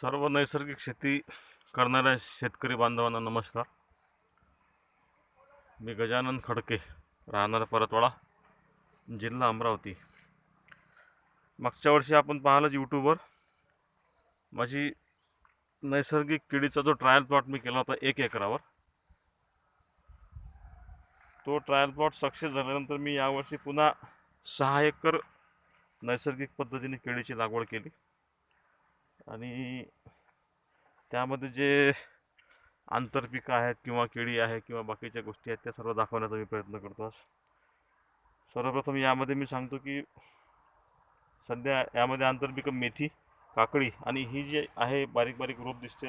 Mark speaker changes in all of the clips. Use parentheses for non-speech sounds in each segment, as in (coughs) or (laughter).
Speaker 1: सर्व नैसर्गिक शेती करणाऱ्या शेतकरी बांधवांना नमस्कार. मी गजानन खडके राहणार परतवाडा जिल्हा अमरावती. मागच्या वर्षी आपण पाहिलंच यूट्यूबवर माझी नैसर्गिक किडीचा जो ट्रायल प्लॉट मी केला होता एक एकरावर तो ट्रायल प्लॉट सक्सेस झाल्यानंतर मी यावर्षी पुन्हा सहा एकर नैसर्गिक पद्धतीने केळीची लागवड केली. आणि त्यामध्ये जे आंतरपिकं आहेत किंवा केळी आहे किंवा बाकीच्या गोष्टी आहेत त्या सर्व दाखवण्याचा मी प्रयत्न करतो. आज सर्वप्रथम यामध्ये मी सांगतो की सध्या यामध्ये आंतरपिकं मेथी काकडी आणि ही जी आहे बारीक बारीक रोप दिसते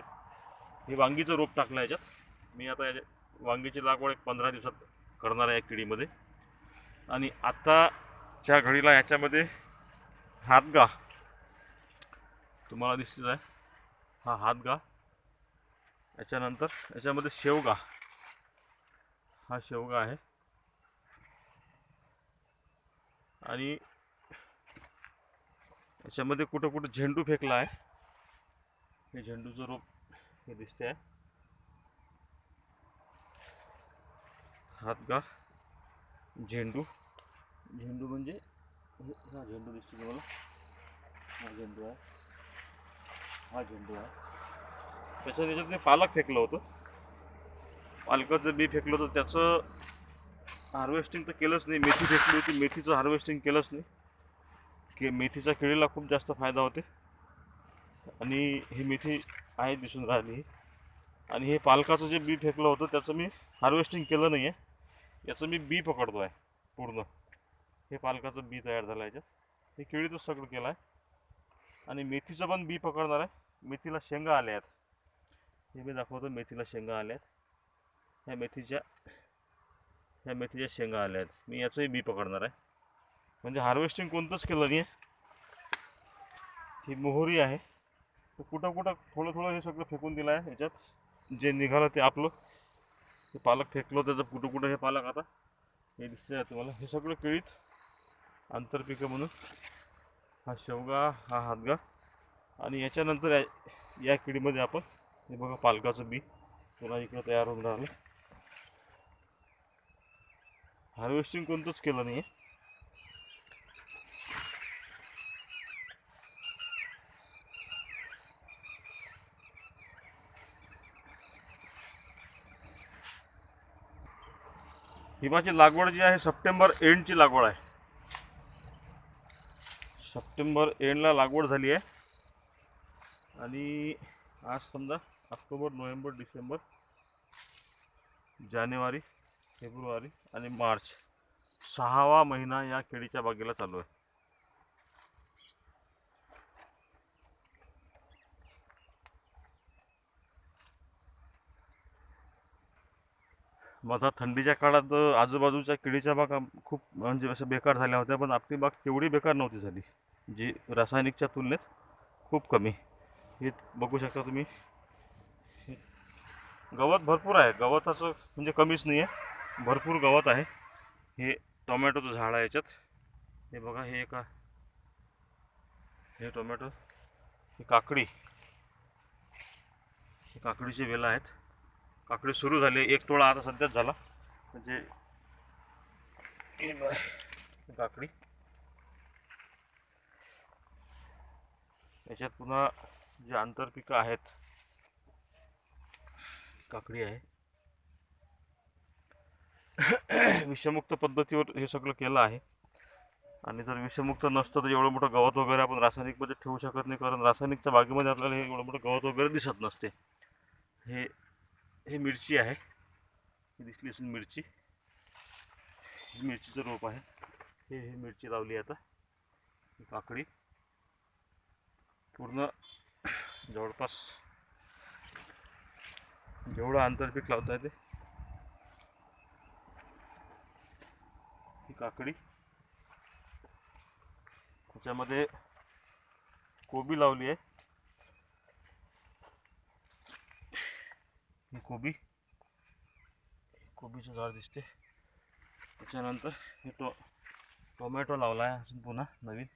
Speaker 1: हे वांगीचं रोप टाकलं याच्यात. मी आता याच्या वांगीची लागवड एक पंधरा दिवसात करणार आहे या किडीमध्ये. आणि आत्ताच्या घडीला याच्यामध्ये हातगा तुम्हाला दिसत आहे. हा हातगा याच्यानंतर याच्यामध्ये शेवगा हा शेवगा आहे. आणि याच्यामध्ये कुठं कुठं झेंडू फेकला आहे. हे झेंडूचं रोप हे दिसते आहे हातगा झेंडू. झेंडू म्हणजे हा झेंडू दिसतो तुम्हाला. हा झेंडू आहे. हा झेंडू आहे. त्याच्या त्याच्यात मी पालक फेकलं होतं. पालकाचं बी फेकलं होतं त्याचं हार्वेस्टिंग तर केलंच नाही. मेथी फेकली होती. मेथीचं हार्वेस्टिंग केलंच नाही. की मेथीचा केळीला खूप जास्त फायदा होते. आणि ही मेथी आहे दिसून राहिली. ही आणि हे पालकाचं जे बी फेकलं होतं त्याचं मी हार्वेस्टिंग केलं नाही आहे याचं मी बी पकडतो आहे पूर्ण. हे पालकाचं बी तयार झालं आहे याच्यात. हे केळीतच सगळं केलं आहे आणि मेथीचं पण बी पकडणार आहे. मेथीला शेंगा आल्या आहेत. हे मी दाखवतो मेथीला शेंगा आल्या आहेत. ह्या मेथीच्या ह्या मेथीच्या शेंगा आल्या आहेत. मी याचंही बी पकडणार आहे. म्हणजे हार्वेस्टिंग कोणतंच केलं नाही आहे ही मोहरी आहे. तर कुठं कुठं थोडं थोडं हे सगळं फेकून दिलं आहे ह्याच्यात जे निघालं ते आपलं. हे पालक फेकलं त्याचं कुठं कुठं हे पालक आता. हे दिसतंय तुम्हाला. हे सगळं केळीत आंतरपिकं म्हणून. हा शेवगा हा हातगा. आणि याच्यानंतर या या किडीमध्ये आपण हे बघा पालकाचं बी पुन्हा इकडं तयार होऊन राहिलं. हार्वेस्टिंग कोणतंच केलं नाही आहे हिमाची लागवड जी आहे सप्टेंबर एंडची लागवड आहे. सप्टेंबर एंडला लागवड झाली आहे. आणि आज समजा ऑक्टोबर नोव्हेंबर डिसेंबर जानेवारी फेब्रुवारी आणि मार्च सहावा महिना या केळीच्या बागेला चालू आहे. माझा थंडीच्या काळात आजूबाजूच्या केळीच्या बागा खूप म्हणजे असं बेकार झाल्या होत्या पण आपली बाग तेवढी बेकार नव्हती झाली. जी रासायनिकच्या तुलनेत खूप कमी. हे बघू शकता तुम्ही. हे गवत भरपूर आहे. गवताचं म्हणजे कमीच नाही आहे भरपूर गवत आहे. हे टोमॅटोचं झाड आहे याच्यात. हे बघा हे एका हे टोमॅटो ही काकडी. हे काकडीचे वेलं आहेत. काकडी सुरू झाली. एक तोळा आता सध्याच झाला. म्हणजे काकडी. याच्यात पुन्हा जे आंतरपिकं आहेत काकडी आहे. (coughs) विषमुक्त पद्धतीवर हे सगळं केलं आहे. आणि जर विषमुक्त नसतं तर एवढं मोठं गवत वगैरे आपण रासायनिकमध्ये ठेवू शकत नाही कारण रासायनिकच्या बागेमध्ये आपल्याला हे एवढं मोठं गवत वगैरे दिसत नसते. हे हे मिरची आहे. ही दिसली असून मिरची. ही मिरचीचं रोप आहे. हे ही मिरची लावली आहे आता. काकडी. पूर्ण जवळपास जेवढं आंतरपीक लावता येते ही काकडी. त्याच्यामध्ये कोबी लावली आहे. ही कोबी. कोबीचं झाड दिसते. त्याच्यानंतर हे टो टोमॅटो लावला आहे अजून पुन्हा नवीन.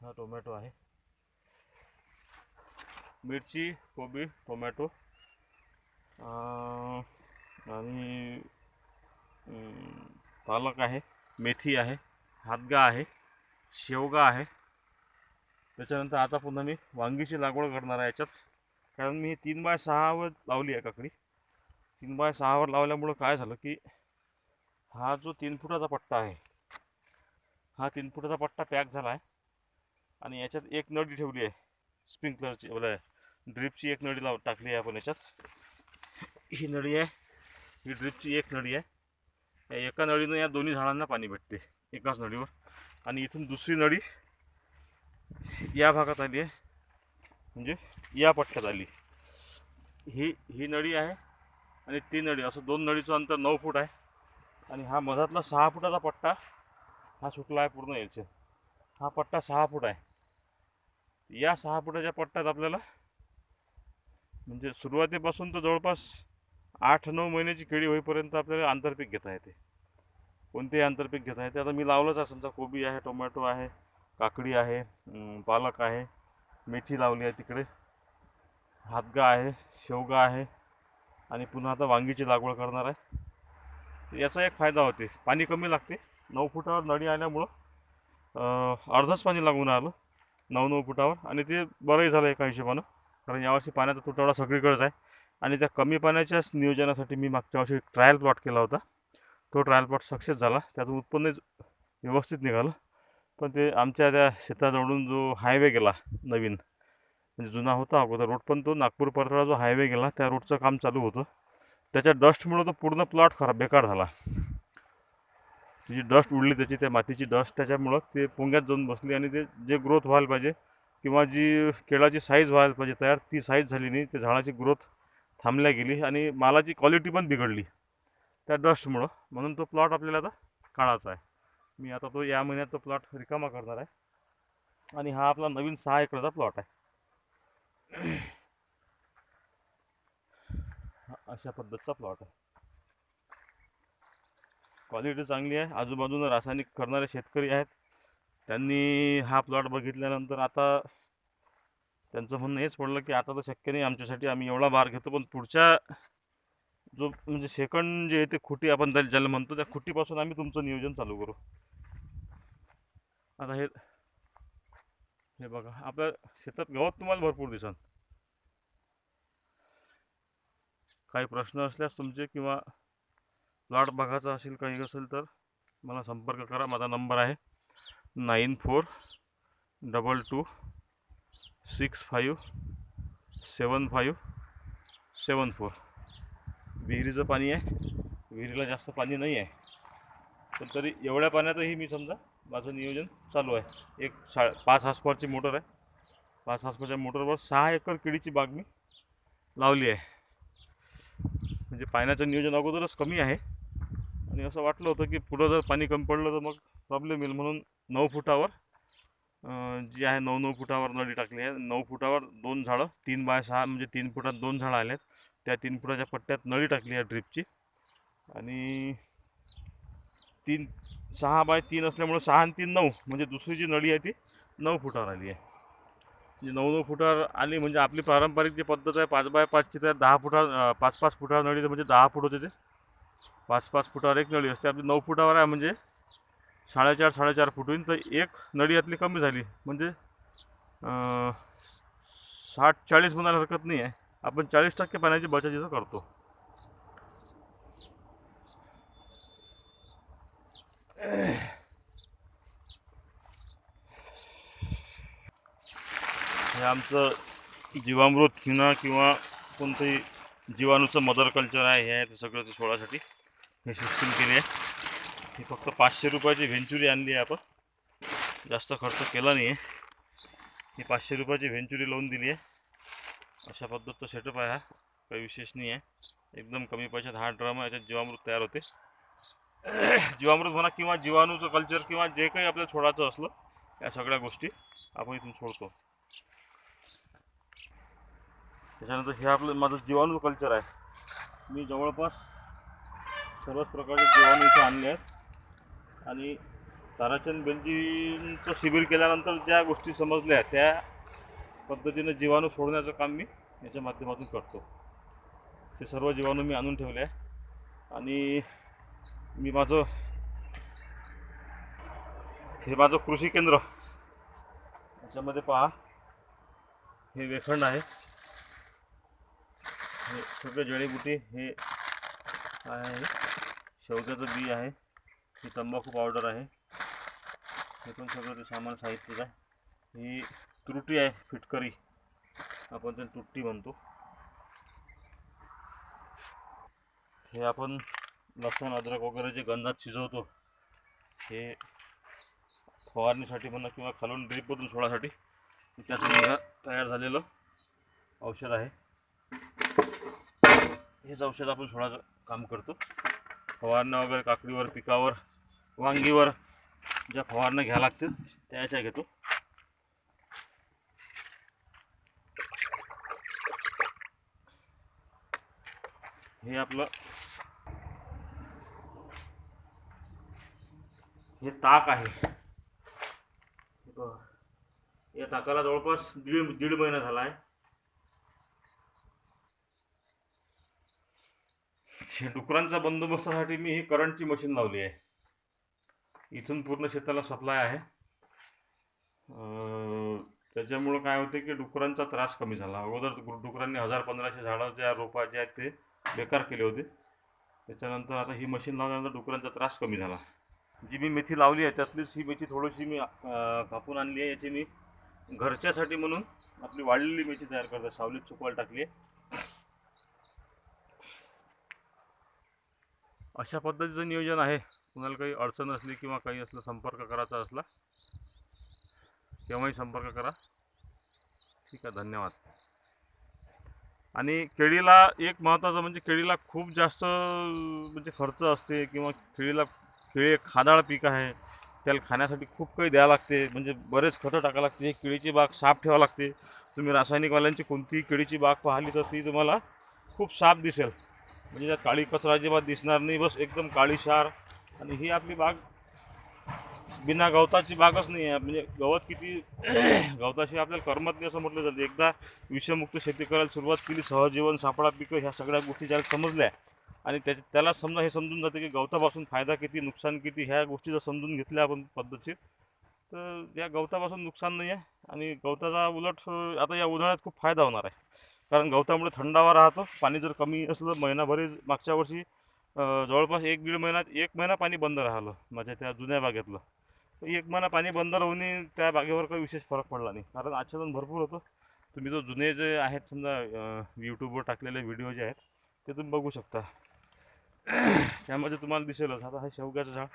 Speaker 1: हा टोमॅटो आहे. मिरची कोबी टोमॅटो. आणि पालक आहे मेथी आहे हातगा आहे शेवगा आहे. त्याच्यानंतर आता पुन्हा मी वांगीची लागवड करणार आहे याच्यात. कारण मी तीन बाय सहावर लावली आहे काकडी. तीन बाय सहावर लावल्यामुळं काय झालं की हा जो तीन फुटाचा पट्टा आहे हा तीन फुटाचा पट्टा पॅक झाला आहे. आणि याच्यात एक नळी ठेवली आहे स्प्रिंकलरची बोला ड्रिपची एक नळी लाव टाकली आहे आपण याच्यात. ही नळी आहे. ही ड्रिपची एक नळी आहे. या एका नळीनं या दोन्ही झाडांना पाणी भेटते एकाच नळीवर. आणि इथून दुसरी नळी या भागात आली आहे. म्हणजे या पट्ट्यात आली. ही ही नळी आहे आणि ती नळी असं दोन नळीचं अंतर नऊ फूट आहे. आणि हा मधातला सहा फुटाचा पट्टा हा सुटला आहे पूर्ण याचे हा पट्टा सहा फूट आहे. या सहा फुटाच्या पट्ट्यात आपल्याला म्हणजे सुरुवातीपासून तर जवळपास आठ नऊ महिन्याची केळी होईपर्यंत आपल्याला आंतरपीक घेता येते. कोणतेही आंतरपीक घेता येते आता मी लावलंच आहे. समजा कोबी आहे टोमॅटो आहे काकडी आहे पालक आहे मेथी लावली आहे तिकडे. हातगा आहे शेवगा आहे आणि पुन्हा आता वांगीची लागवड करणार आहे. याचा एक फायदा होते. पाणी कमी लागते. नऊ फुटावर नळी आल्यामुळं अं, अर्धच पाणी लागून आलं. नऊ नऊ फुटावर आणि ते बरंही झालं एका हिशोबानं. कारण यावर्षी पाण्याचा तुटवडा सगळीकडेच आहे. आणि त्या कमी पाण्याच्याच नियोजनासाठी मी मागच्या वर्षी ट्रायल प्लॉट केला होता. तो ट्रायल प्लॉट सक्सेस झाला. त्यातून उत्पन्न व्यवस्थित निघालं. पण ते आमच्या त्या शेताजवळून जो हायवे गेला नवीन म्हणजे जुना होता अगोदर रोड पण तो नागपूर परतळा जो हायवे गेला त्या रोडचं काम चालू होतं. त्याच्या डस्टमुळं तो पूर्ण प्लॉट खराब बेकार झाला. ती जी डस्ट उडली त्याची त्या मातीची डस्ट त्याच्यामुळं ते पोंग्यात जाऊन बसली आणि ते जे ग्रोथ व्हायला पाहिजे किंवा जी केळाची साईज व्हायला पाहिजे तयार ती साईज झाली नाही. त्या झाडाची ग्रोथ थांबल्या गेली आणि मालाची क्वालिटी पण बिघडली त्या डस्टमुळं म्हणून तो प्लॉट आपल्याला आता काढायचा आहे. मी आता तो या महिन्यात तो प्लॉट रिकामा करणार आहे. आणि हा आपला नवीन सहा एकरचा प्लॉट आहे. अशा पद्धतीचा प्लॉट आहे. क्वालिटी चांगली आहे. आजूबाजूनं रासायनिक करणारे शेतकरी आहेत. त्यांनी हा प्लॉट बघितल्यानंतर आता त्यांचं म्हणणं हेच पडलं की आता तर शक्य नाही आमच्यासाठी आम्ही एवढा भार घेतो पण पुढच्या जो म्हणजे सेकंड जे ते खुटी आपण त्याला ज्याला म्हणतो त्या खुटीपासून आम्ही तुमचं नियोजन चालू करू. आता हे हे बघा आपल्या शेतात गवत तुम्हाला भरपूर दिसन. काही प्रश्न असल्यास तुमचे किंवा प्लॉट बघायचा असेल काही असेल तर मला संपर्क करा माझा नंबर आहे. Nine four double two six five seven five seven four. विहिरीचं पाणी आहे. विहिरीला जास्त पाणी नाही आहे. पण तरी एवढ्या पाण्यातही मी समजा माझं नियोजन चालू आहे. एक सा पाच हासपावरची मोटर आहे. पाच हासपावरच्या मोटरवर सहा एकर केळीची बाग मी लावली आहे. म्हणजे पाण्याचं नियोजन अगोदरच कमी आहे. आणि असं वाटलं होतं की पुढं जर पाणी कमी पडलं तर मग प्रॉब्लेम येईल. म्हणून नऊ फुटावर जी आहे नऊ नऊ फुटावर नळी टाकली आहे. नऊ फुटावर दोन झाडं तीन बाय सहा म्हणजे तीन फुटात दोन झाडं आले आहेत त्या तीन फुटाच्या पट्ट्यात नळी टाकली आहे ड्रिपची. आणि तीन सहा बाय तीन असल्यामुळं सहा आणि तीन नऊ म्हणजे दुसरी जी नळी आहे ती नऊ फुटावर आली आहे. म्हणजे नऊ नऊ फुटावर आली म्हणजे आपली पारंपरिक जी पद्धत आहे पाच बाय पाचची तर दहा फुटावर पाच पाच फुटावर नळी म्हणजे दहा फूट होते ते. पाच पाच फुटावर एक नळी असते. आपली नऊ फुटावर आहे म्हणजे साडेचार साडेचार फूट होईल तर एक नळी यातली कमी झाली. म्हणजे साठ चाळीस म्हणायला हरकत नाही आहे. आपण चाळीस टक्के पाण्याची बचत इथं करतो. हे आमचं जीवामृत हिना किंवा कोणतंही जीवाणूचं मदर कल्चर आहे हे आहे ते सगळं ते सोडासाठी हे सिस्टीम केली आहे. ही फक्त पाचशे रुपयाची व्हेंचुरी आणली आहे आपण. जास्त खर्च केला नाही आहे ही पाचशे रुपयाची व्हेंचुरी लावून दिली आहे. अशा पद्धतीचा सेटअप आहे हा. काही विशेष नाही आहे एकदम कमी पैशात हा ड्रम आहे याच्यात जीवामृत तयार होते. जीवामृत म्हणा किंवा जीवाणूचं कल्चर किंवा जे काही आपल्याला सोडायचं असलं या सगळ्या गोष्टी आपण इथून सोडतो. त्याच्यानंतर हे आपलं माझं जीवाणू कल्चर आहे. मी जवळपास सर्वच प्रकारचे जीवाणू इथे आणले आहेत. आणि ताराचंद बेलजींचं शिबिर केल्यानंतर ज्या गोष्टी समजल्या त्या पद्धतीनं जीवाणू सोडण्याचं काम मी याच्या माध्यमातून करतो. ते सर्व जीवाणू मी आणून ठेवले आहे. आणि मी माझं हे माझं कृषी केंद्र याच्यामध्ये पहा. हे वेखंड आहे. हे सगळे जडीबुटी हे काय आहे. शेवग्याचं बी आहे. ही तंबाखू पावडर आहे. हे पण सगळं ते सामान साहित्यच आहे. ही त्रुटी आहे फिटकरी. आपण त्याला तुट्टी म्हणतो. हे आपण लसूण अद्रक वगैरे जे गंधात शिजवतो हे फवारणीसाठी म्हणा किंवा खालून ड्रीपमधून सोडासाठी त्याचं तयार झालेलं औषध आहे. हेच औषध आपण सोडायचं काम करतो. फवारणं वगैरे काकडीवर पिकावर वांगीवर ज्या फवारण्या घ्या लागतील त्याच्या घेतो. हे आपलं हे ताक आहे. हे या ताकाला जवळपास दीड दीड महिना झाला आहे. (laughs) हे डुकरांच्या बंदोबस्तासाठी मी ही करंटची मशीन लावली आहे. इथून पूर्ण शेताला सप्लाय आहे. त्याच्यामुळं काय होते की डुकरांचा त्रास कमी झाला. अगोदर डुकरांनी हजार पंधराशे झाडं ज्या रोपा जे आहेत ते बेकार केले होते. त्याच्यानंतर आता ही मशीन लावल्यानंतर डुकरांचा त्रास कमी झाला. जी मी मेथी लावली आहे त्यातलीच ही मेथी थोडीशी मी कापून आणली आहे. याची मी घरच्यासाठी म्हणून आपली वाढलेली मेथी तयार करतो सावलीत चुकवायला टाकली आहे. अशा पद्धतीचं नियोजन आहे. कुणाला काही अडचण असली किंवा काही असलं संपर्क करायचा असला केव्हाही संपर्क करा. ठीक आहे धन्यवाद. आणि केळीला एक महत्त्वाचं म्हणजे केळीला खूप जास्त म्हणजे खर्च असते किंवा केळीला केळी एक खादाळ पीक आहे. त्याला खाण्यासाठी खूप काही द्यावं लागते. म्हणजे बरेच खतं टाकावं लागते. केळीची बाग साफ ठेवावं लागते. तुम्ही रासायनिकवाल्यांची कोणतीही केळीची बाग पाहिली तर ती तुम्हाला खूप साफ दिसेल. म्हणजे त्यात काळी कचरा अजिबात दिसणार नाही बस एकदम काळीशार आणि ही आपली बाग बिना गवताची बागच नाही आहे. म्हणजे गवत किती (clears throat) गवताशी आपल्याला करमत नाही असं म्हटलं जातं. एकदा विषमुक्त शेती करायला सुरुवात केली सहजीवन सापळा पिकं ह्या सगळ्या गोष्टी ज्याला समजल्या. आणि त्या त्याला समजा हे समजून जाते की गवतापासून फायदा किती नुकसान किती ह्या गोष्टी जर समजून घेतल्या आपण पद्धतशीर. तर या गवतापासून नुकसान नाही आहे. आणि गवताचा उलट आता या उन्हाळ्यात खूप फायदा होणार आहे. कारण गवतामुळे थंडावा राहतो पाणी जर कमी असलं महिनाभरी मागच्या वर्षी जवळपास एक दीड महिन्यात एक महिना पाणी बंद राहिलं माझ्या त्या जुन्या बागेतलं. तर एक महिना पाणी बंद राहून त्या बागेवर काही विशेष फरक पडला नाही. कारण आच्छादन भरपूर होतं. तुम्ही जो जुने जे आहेत समजा यूट्यूबवर टाकलेले व्हिडिओ जे आहेत ते तुम्ही बघू शकता. त्यामध्ये तुम्हाला दिसेलच. आता हे शेवग्याचं झाड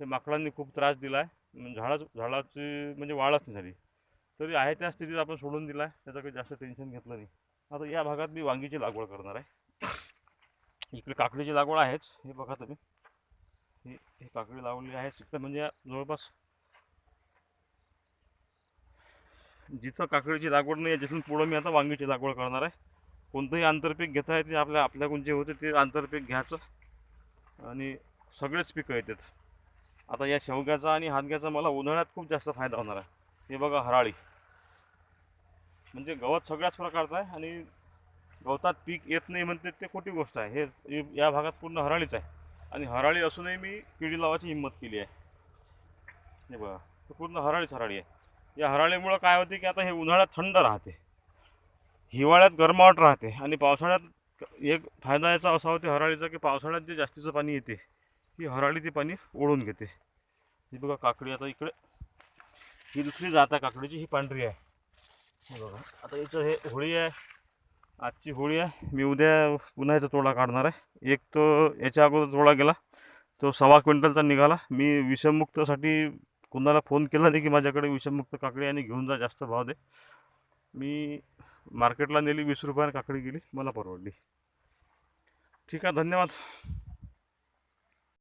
Speaker 1: हे माकडांनी खूप त्रास दिला आहे म्हणजे झाडाच झाडाची म्हणजे वाढच नाही झाली. तरी आहे त्या स्थितीत आपण सोडून दिला आहे त्याचं काही जास्त टेन्शन घेतलं नाही. आता या भागात मी वांगीची लागवड करणार आहे. इकडे काकडीची लागवड आहेच हे बघा तुम्ही. हे ही काकडी लावलेली आहे इकडे म्हणजे जवळपास जिथं काकडीची लागवड नाही आहे तिथून पुढं मी आता वांगीची लागवड करणार आहे. कोणतंही आंतरपीक घेता येते आपल्या आपल्याकडून जे होते ते आंतरपीक घ्यायचं. आणि सगळेच पिकं येतात. आता या शेवग्याचा आणि हातग्याचा मला उन्हाळ्यात खूप जास्त फायदा होणार आहे. हे बघा हराळी. म्हणजे गवत सगळ्याच प्रकारचं आहे आणि गवतात पीक येत नाही म्हणते ते खोटी गोष्ट आहे. हे या भागात पूर्ण हराळीच आहे. आणि हराळी असूनही मी किडी लावायची हिंमत केली आहे. हे बघा हे पूर्ण हराळीच हराळी आहे. या हराळीमुळं काय होते की आता हे उन्हाळ्यात थंड राहते. हिवाळ्यात गरमावट राहते आणि पावसाळ्यात एक फायदा याचा असा होते हराळीचा की पावसाळ्यात जे जास्तीचं पाणी येते ही हराळी ते पाणी ओढून घेते. ही बघा काकडी आता इकडे ही दुसरी जात आहे काकडीची ही पांढरी आहे. हे बघा. आता याचं हे होळी आहे. आजची होळी आहे. मी उद्या पुन्हा याचा तोडा काढणार आहे. एक तो याच्या अगोदर तोडा गेला. तो सव्वा क्विंटलचा निघाला. मी विषमुक्तसाठी कुणाला फोन केला नाही की माझ्याकडे विषमुक्त काकडी आणि घेऊन जा जास्त भाव दे. मी मार्केटला नेली वीस रुपयाने काकडी गेली. मला परवडली. ठीक आहे धन्यवाद.